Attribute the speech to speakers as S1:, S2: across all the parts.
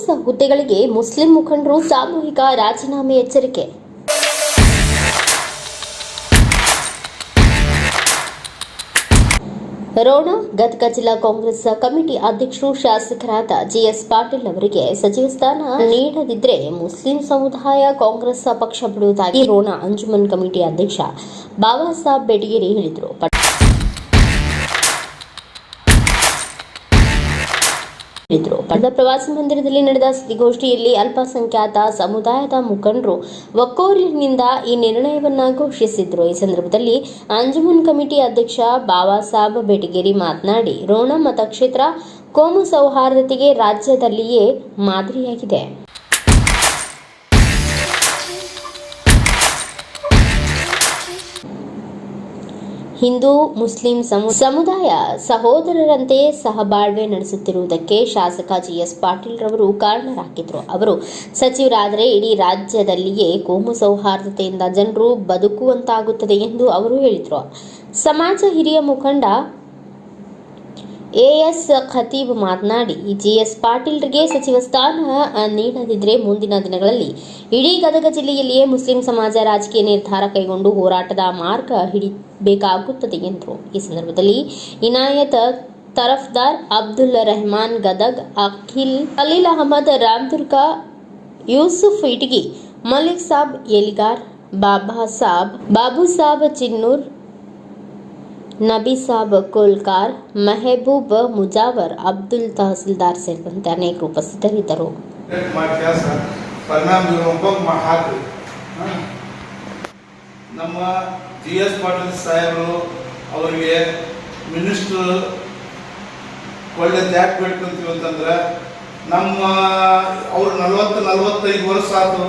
S1: ಕಾಂಗ್ರೆಸ್ ಹುದ್ದೆಗಳಿಗೆ ಮುಸ್ಲಿಂ ಮುಖಂಡರು ಸಾಮೂಹಿಕ ರಾಜೀನಾಮೆ ಎಚ್ಚರಿಕೆ. ರೋಣ, ಗದಗ ಜಿಲ್ಲಾ ಕಾಂಗ್ರೆಸ್ ಕಮಿಟಿ ಅಧ್ಯಕ್ಷರು ಶಾಸಕರಾದ ಜಿಎಸ್ ಪಾಟೀಲ್ ಅವರಿಗೆ ಸಚಿವ ಸ್ಥಾನ ನೀಡದಿದ್ರೆ ಮುಸ್ಲಿಂ ಸಮುದಾಯ ಕಾಂಗ್ರೆಸ್ ಪಕ್ಷ ಬಿಡುವುದಾಗಿ ರೋಣ ಅಂಜುಮನ್ ಕಮಿಟಿ ಅಧ್ಯಕ್ಷ ಬಾಬಾ ಸಾಹೇಬ್ ಬೆಟಗೇರಿ ಹೇಳಿದರು. ಹೇಳಿದ್ರು. ಪಡೆದ ಪ್ರವಾಸಿ ಮಂದಿರದಲ್ಲಿ ನಡೆದ ಸುದ್ದಿಗೋಷ್ಠಿಯಲ್ಲಿ ಅಲ್ಪಸಂಖ್ಯಾತ ಸಮುದಾಯದ ಮುಖಂಡರು ಒಕ್ಕೋರಿನಿಂದ ಈ ನಿರ್ಣಯವನ್ನು ಘೋಷಿಸಿದ್ರು. ಈ ಸಂದರ್ಭದಲ್ಲಿ ಅಂಜುಮನ್ ಕಮಿಟಿ ಅಧ್ಯಕ್ಷ ಬಾಬಾ ಸಾಬ್ ಬೆಟಗೇರಿ ಮಾತನಾಡಿ, ರೋಣ ಮತಕ್ಷೇತ್ರ ಕೋಮು ಸೌಹಾರ್ದತೆಗೆ ರಾಜ್ಯದಲ್ಲಿಯೇ ಮಾದರಿಯಾಗಿದೆ. ಹಿಂದೂ, ಮುಸ್ಲಿಂ ಸಮು- ಸಮುದಾಯ ಸಹೋದರರಂತೆ ಸಹಬಾಳ್ವೆ ನಡೆಸುತ್ತಿರುವುದಕ್ಕೆ ಶಾಸಕ ಜಿಎಸ್ ಪಾಟೀಲ್ ರವರು ಕಾರಣರಾಗಿದ್ದರು ಅವರು ಸಚಿವರಾದರೆ ಇಡೀ ರಾಜ್ಯದಲ್ಲಿಯೇ ಕೋಮು ಸೌಹಾರ್ದತೆಯಿಂದ ಜನರು ಬದುಕುವಂತಾಗುತ್ತದೆ ಎಂದು ಅವರು ಹೇಳಿದರು. ಸಮಾಜ ಹಿರಿಯ ಮುಖಂಡ ಎಎಸ್ ಖತೀಬ್ ಮಾತನಾಡಿ ಜಿಎಸ್ ಪಾಟೀಲ್ರಿಗೆ ಸಚಿವ ಸ್ಥಾನ ನೀಡದಿದ್ರೆ ಮುಂದಿನ ದಿನಗಳಲ್ಲಿ ಇಡೀ ಗದಗ ಜಿಲ್ಲೆಯಲ್ಲಿಯೇ ಮುಸ್ಲಿಂ ಸಮಾಜ ರಾಜಕೀಯ ನಿರ್ಧಾರ ಕೈಗೊಂಡು ಹೋರಾಟದ ಮಾರ್ಗ ಹಿಡಿಬೇಕಾಗುತ್ತದೆ ಎಂದರು. ಈ ಸಂದರ್ಭದಲ್ಲಿ ಇನಾಯತ್ ತರಫ್ದಾರ್ ಅಬ್ದುಲ್ ರೆಹಮಾನ್ ಗದಗ್, ಅಖಿಲ್ ಖಲೀಲ್ ಅಹಮದ್, ರಾಮದುರ್ಗ, ಯೂಸುಫ್ ಇಟಗಿ ಮಲಿಕ್ ಸಾಬ್, ಎಲಿಗಾರ್, ಬಾಬಾ ಸಾಬ್, ಬಾಬು ಸಾಬ್, ಚಿನ್ನೂರ್ ನಬಿ ಸಾಬ್ ಕೋಲ್ಕಾರ್ ಮೆಹಬೂಬ್ ಮುಜಾವರ್ ಅಬ್ದುಲ್ ತಹಸೀಲ್ದಾರ್ ಸೇರಿದಂತೆ ಅನೇಕರು ಉಪಸ್ಥಿತರಿದ್ದರು.
S2: ನಮ್ಮ ಜಿ ಎಸ್ ಪಾಟೀಲ್ ಸಾಹೇಬರು ಅವರಿಗೆ ಮಿನಿಸ್ಟರ್ ಒಳ್ಳೆ ಯಾಕೆ ಬೇಡ್ಕೊಂತೀವಿ ಅಂತಂದ್ರೆ ನಮ್ಮ ಅವ್ರು ನಲ್ವತ್ತು ನಲ್ವತ್ತೈದು ವರ್ಷ ಆತು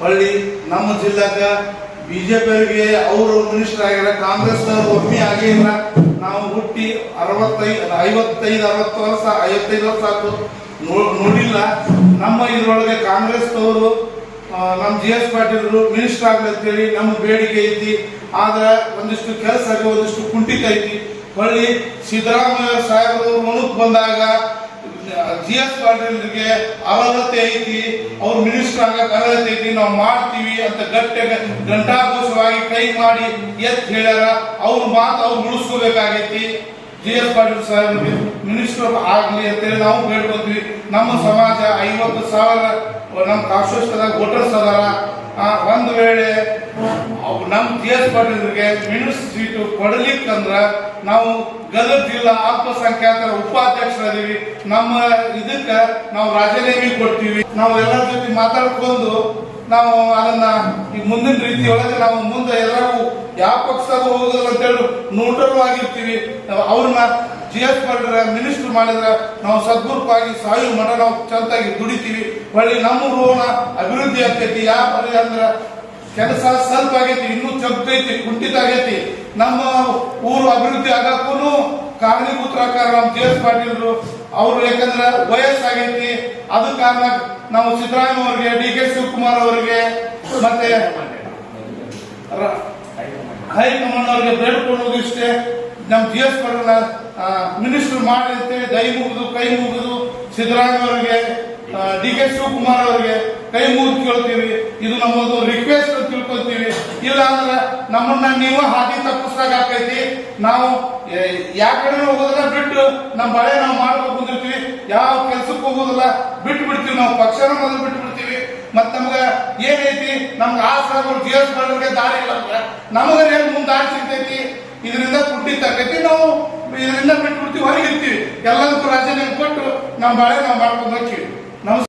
S2: ಹೊಳ್ಳಿ ನಮ್ಮ ಜಿಲ್ಲಾಗ ಬಿ ಜೆ ಪಿಯವರಿಗೆ ಅವರು ಮಿನಿಸ್ಟರ್ ಆಗ್ಯಾರ ಕಾಂಗ್ರೆಸ್ ಒಮ್ಮೆ ಆಗಿಲ್ಲ ನಾವು ಹುಟ್ಟಿ ಅರವತ್ತೈದು ಐವತ್ತೈದು, ಅರವತ್ತು ವರ್ಷ, ಐವತ್ತೈದು ವರ್ಷ ಆಯ್ತು. ನೋಡಿಲ್ಲ. ನಮ್ಮ ಇದ್ರೊಳಗೆ ಕಾಂಗ್ರೆಸ್ನವರು ನಮ್ಮ ಜಿ ಎಸ್ ಪಾಟೀಲ್ರು ಮಿನಿಸ್ಟರ್ ಆಗ್ಲತ್ತೇಳಿ ನಮ್ಮ ಬೇಡಿಕೆ ಐತಿ. ಆದ್ರೆ ಒಂದಿಷ್ಟು ಕೆಲಸ ಒಂದಿಷ್ಟು ಕುಂಠಿತ ಐತಿ. ಹೊಳ್ಳಿ ಸಿದ್ದರಾಮಯ್ಯ ಸಾಹೇಬರು ಮನುಕ್ ಬಂದಾಗ ಜಿ ಎಸ್ ಪಾಟೀಲ್ರಿಗೆ ಅರ್ಹತೆ ಐತಿ, ಅವ್ರ ಮಿನಿಸ್ಟರ್ ಆಗಕ್ಕೆ ಅರ್ಹತೆ ಐತಿ, ನಾವು ಮಾಡ್ತೀವಿ ಅಂತ ಗಟ್ಟೆ ಘಂಟಾಘೋಷವಾಗಿ ಕೈ ಮಾಡಿ ಎತ್ ಹೇಳ್ಯಾರ. ಅವ್ರ ಮಾತು ಅವ್ರು ಉಳಿಸ್ಕೋಬೇಕಾಗೈತಿ. ಜಿ ಎಸ್ ಪಾಟೀಲ್ ಸಾಹೇಬ್ರಿಗೆ ಮಿನಿಸ್ಟರ್ ಆಗ್ಲಿ ಅಂತೇಳಿ ನಾವು ಬೇಡ್ಕೊತೀವಿ ನಮ್ಮ ಸಮಾಜ ಐವತ್ತು ಸಾವಿರ, ನಮ್ಮ ಕಾಶ್ವಸ್ಥದಾಗ ವೋಟರ್ಸ್ ಅದಾರ. ಒಂದು ವೇಳೆ ನಮ್ಮ ಜಿ ಎಸ್ ಪಾಟೀಲ್ರಿಗೆ ಮಿನಿಸ್ ಸೀಟು ಕೊಡಲಿಕ್ಕಂದ್ರ ನಾವು ಗದಗ ಜಿಲ್ಲಾ ಅಲ್ಪಸಂಖ್ಯಾತರ ಉಪಾಧ್ಯಕ್ಷರಾದೀವಿ. ನಮ್ಮ ಇದಕ್ಕ ನಾವು ರಾಜೀನಾಮೆ ಕೊಡ್ತೀವಿ. ನಾವು ಎಲ್ಲರ ಜೊತೆ ಮಾತಾಡ್ಕೊಂಡು ನಾವು ಅದನ್ನ ಈ ಮುಂದಿನ ರೀತಿಯೊಳಗೆ ನಾವು ಮುಂದೆ ಎಲ್ಲರೂ ಯಾವ ಪಕ್ಷದಾಗ ಅಂತ ಅಂತೇಳಿ ನ್ಯೂಟ್ರಲ್ ಆಗಿರ್ತೀವಿ. ಅವ್ರನ್ನ ಜಿ ಎಸ್ ಮಾಡಿದ್ರೆ ಮಿನಿಸ್ಟರ್ ಮಾಡಿದ್ರೆ ನಾವು ಸದ್ಗುರುಪಾಗಿ ಸಾಯು ಮಠ ನಾವು ಚಂದಾಗಿ ದುಡಿತೀವಿ. ಹೊಳ್ಳಿ ನಮ್ಮ ಊರಿನ ಅಭಿವೃದ್ಧಿ ಆಗ್ತೈತಿ. ಯಾವ ಅಂದ್ರೆ ಕೆಲಸ ಸ್ವಲ್ಪ ಆಗೈತಿ, ಇನ್ನೂ ಚಪ್ಪೈತಿ ಕುಂಠಿತ ಆಗೈತಿ. ನಮ್ಮ ಊರು ಅಭಿವೃದ್ಧಿ ಆಗಕ್ಕೂ ಕಾರಣೀಭೂತರಾಕಾರ ನಮ್ಮ ಜಿ ಎಸ್ ಪಾಟೀಲ್ರು, ಅವರು ಯಾಕಂದ್ರೆ ವಯಸ್ಸಾಗೈತಿ. ಅದ ಕಾರಣ ನಾವು ಸಿದ್ದರಾಮಯ್ಯ ಅವರಿಗೆ, ಡಿ ಕೆ ಶಿವಕುಮಾರ್ ಅವರಿಗೆ, ಮತ್ತೆ ಹೈಕಮಾಂಡ್ ಅವರಿಗೆ ಬೇಡ್ಕೊಳ್ಳೋದು ಇಷ್ಟೇ. ನಮ್ಮ ಜಿ ಎಸ್ ಪಾಟೀಲ್ ಮಿನಿಸ್ಟರ್ ಮಾಡಿ ಅಂತೇಳಿ ದೈ ಮುಗಿದು, ಕೈ ಮುಗಿದು ಸಿದ್ದರಾಮಯ್ಯ ಅವರಿಗೆ ಡಿ ಕೆ ಶಿವಕುಮಾರ್ ಅವರಿಗೆ ಕೈ ಮುಗಿದು ಕೇಳ್ತೀವಿ. ಇದು ನಮ್ಮದು ರಿಕ್ವೆಸ್ಟ್ ಅಂತ ತಿಳ್ಕೊತೀವಿ ಇಲ್ಲ ಅಂದ್ರೆ ನಮ್ಮನ್ನ ನೀವು ಹಾದಿ ಆಕೈತಿ. ನಾವು ಯಾವ ಕಡೆ ಹೋಗೋದಿಲ್ಲ, ಬಿಟ್ಟು ನಮ್ಮ ಬಳೆ ನಾವು ಮಾಡ್ಬೇಕು ಬಂದಿರ್ತೀವಿ. ಯಾವ ಕೆಲ್ಸಕ್ಕೆ ಹೋಗೋದಿಲ್ಲ ಬಿಟ್ಟು ಬಿಡ್ತೀವಿ ನಾವು. ಪಕ್ಷನ ಮೊದಲು ಬಿಟ್ಟು ಬಿಡ್ತೀವಿ ಮತ್ ನಮ್ಗ ಏನೈತಿ? ನಮ್ಗೆ ಆಸರಾಗಳು ಜಿ ಎಸ್ ದಾರಿ ಇಲ್ಲ ಅಂದ್ರೆ ನಮಗೆ ಏನ್ ಮುಂದೆ ಸಿಗ್ತೈತಿ. ಇದರಿಂದ ಕುಟ್ಟಿ ಆಕೈತಿ ನಾವು ಇದರಿಂದ ಬಿಟ್ಟು ಬಿಡ್ತೀವಿ ಹೊರಗಿರ್ತೀವಿ. ಎಲ್ಲದಕ್ಕೂ ರಾಜೀನಾಮೆ ಕೊಟ್ಟು ನಮ್ಮ ಬಾಳೆ ನಾವು ಮಾಡ್ಕೊಂಡು ಹೋಗ್ತೀವಿ. ನಮಸ್ಕಾರ